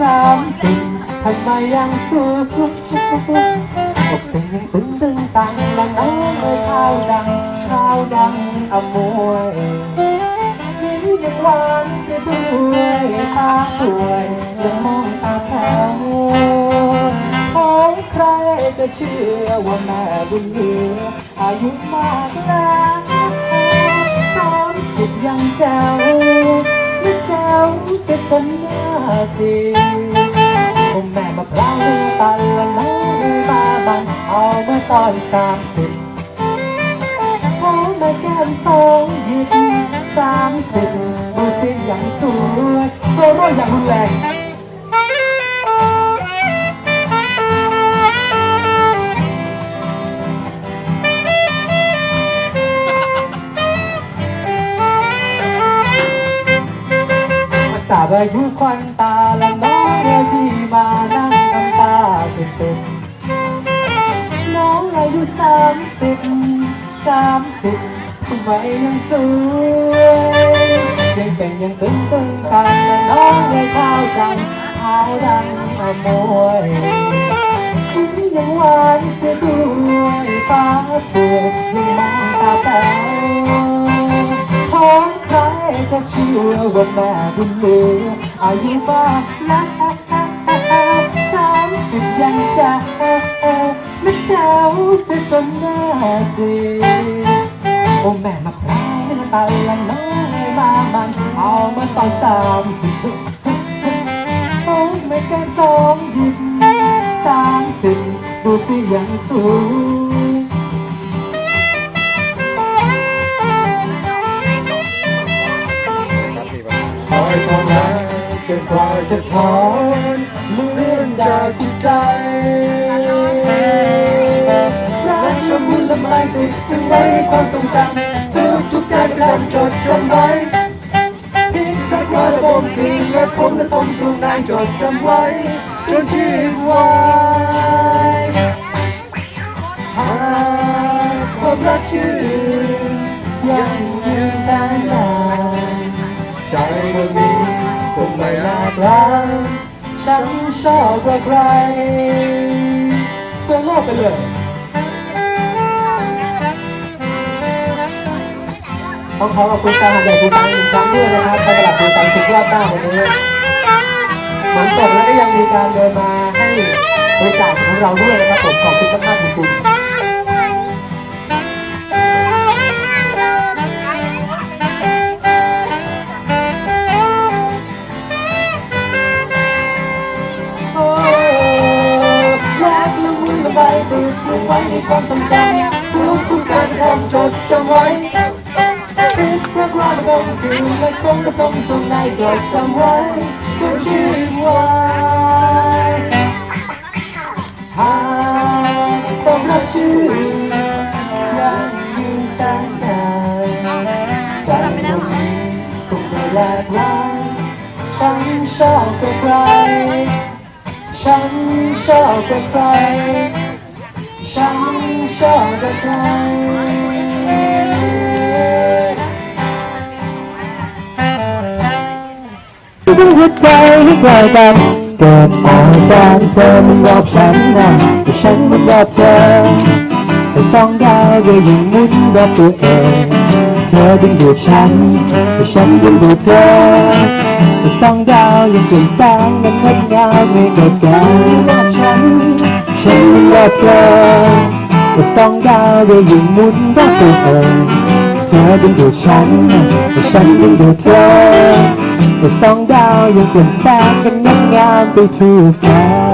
สามสิบทำไมยังสู้อกเป็นยังตึงตึงตังและน้องเลยข้าวดังข้าวดังอมวยยิ้มยังหวานเสียด้วยตาป่วยยังมองตาแถวของใครจะเชื่อว่าแม่บุญเหลืออายุมากแล้วสามสิบยังแจ๋วและแจ๋วเสียจนหน้า จริงคุณแม่มาพร้าวตันละน้องมาบังเอาเมื่อตอนสามสิบพอมาแก้มสองหยิบสามสิบดูสิอย่างสวยโซโร่อย่างรุนแรง มาสาบอายุควันตาและน้องเรียพี่มานั่งน้ำตาเป็นเป็นน้องอายุสามสิบสาม จะเชื่อว่าแม่บุญเหลืออายุมากนะสามสิบยังจะไม่เจ้าเสียจนหน้าจีโอ้แม่มาพร้าวไม่ตาละน้อยมามันเอามาตอนสามสิบโอ้แม่แก้มสองหยิบสามสิบดูสิยังสูง ถอนเลื่อนจากจิตใจรักละมุนละไมติดถึงไว้ในความทรงจำทุกทุกการกระทำจดจำไว้ทิ้งรักว่าระบมกลิ่นและผมและผมสูงนานจดจำไว้จนชีพวายห ชอบกว่าใครโซโล่ไปเลยต้องขอขอบคุณการหันใหญ่ภูตังอีกครั้งด้วยนะครับไปตลาดภูตังทุกรอบหน้าวันนี้หมันจบแล้วก็ยังมีการเดินมาให้บริการของเราด้วยนะครับผมขอบคุณมากๆจริ ความทรงจำทุกทุกการทำจดจำไว้ติดรักว่าระบมคืนและคงกระทงส่งในจดจำไว้จนชีวิตวายหากความรักชื่อยังยืนแสนนานใจดวงนี้คงไม่แหลกลายฉันชอบกับใครฉันชอบกับใคร ฉันชอบกับใครด้วยหัวใจให้กล้กันเกิดอาการเธอมันรอบฉันนะแต่ฉันมันรอบเธอแต่สองดาวก็ยังหมุนรอบตัวเองเธอดึงดูดฉันแต่ฉันดึงดูดเธอแต่สองดาวยังเปลี่ยนแปลงและงดงามไม่เกิดการรอบฉัน ฉันมันรอเธอแต่สองดาวก็ยังหมุนรักตัวเองเธอดึงดูดฉันแต่ฉันดึงดูดเธอแต่สองดาวยังเปลี่ยนแปลงกันงดงามไปทั่วฟ้า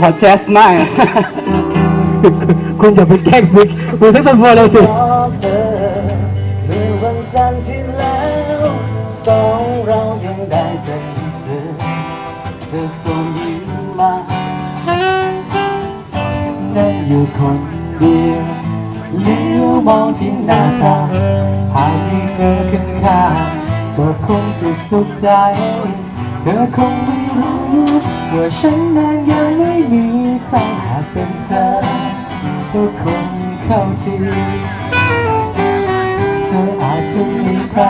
ขอแจ๊สมากคุณอย่าไปแกล้งบิ๊กมึงสักตัวเลยสิเธอเมื่อวันจันทร์ที่แล้วสองเรายังได้เจเธอ เธอส่งยิ้มมาได้อยู่คนเดียวเลี้ยวมองที่หน้าตาหากมีเธอขึ้นข้าก็คงจะสุขใจ เธอคงไม่รู้ว่าฉันนั้นยัง ม่มีใครหากเป็นเธอก็คงเข้าใจเธออาจจะมีใคร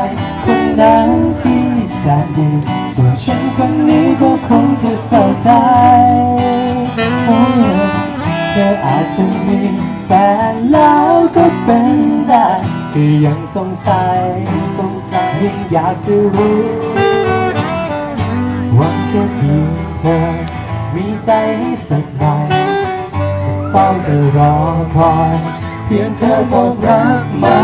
คนนั้นที่แสนดีส่วนฉันคนนี้ก็คงจะเศร้าใจเธออาจจะมีแฟนแล้วก็เป็นได้ก็ยังสงสัยสงสัยยังอยากจะรู้ว่าแค่เพียงเธอ มีใจให้สักหน่อยเฝ้าแต่รอคอยเพียงเธอบอกรักมา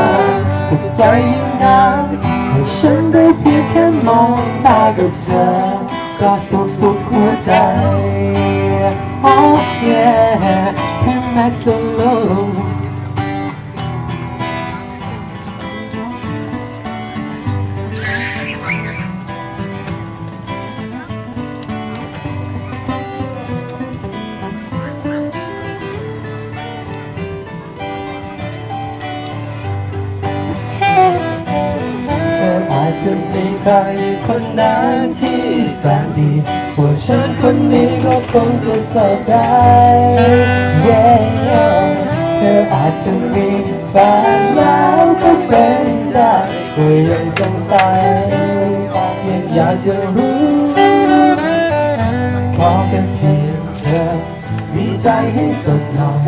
สุขใจยิ่งนักให้ฉันได้เพียงแค่มองตากับเธอ ก็สุขสุขหัวใจ Oh yeah แค่แม็ จะมีใครคนนั้นที่แสนดีส่วนฉันคนนี้ก็คงจะเศร้าใจ yeah, yeah เธออาจจะมีแฟนแล้วก็เป็นได้ก็ยังสงสัยยังอยากจะรู้ขอแค่เพียงเธอมีใจให้สักหน่อย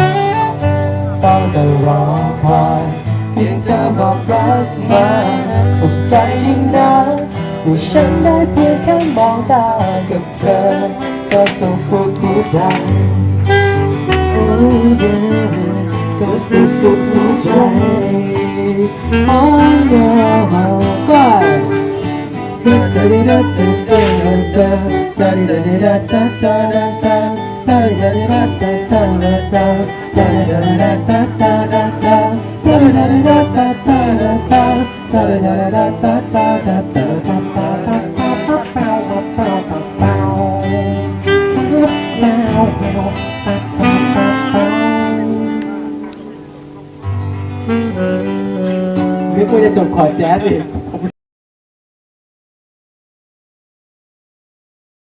ต้องแต่รอคอยเพียงเธอบอกรักมา สุขใจยิ่งนักที่ฉันได้เพียงแค่มองตากับเธอ ก็ส่งสุขหัวใจ Oh yeah ก็สุขสุขหัวใจ Oh yeah ไป นี่กูจะจบขอแจ๊สอีก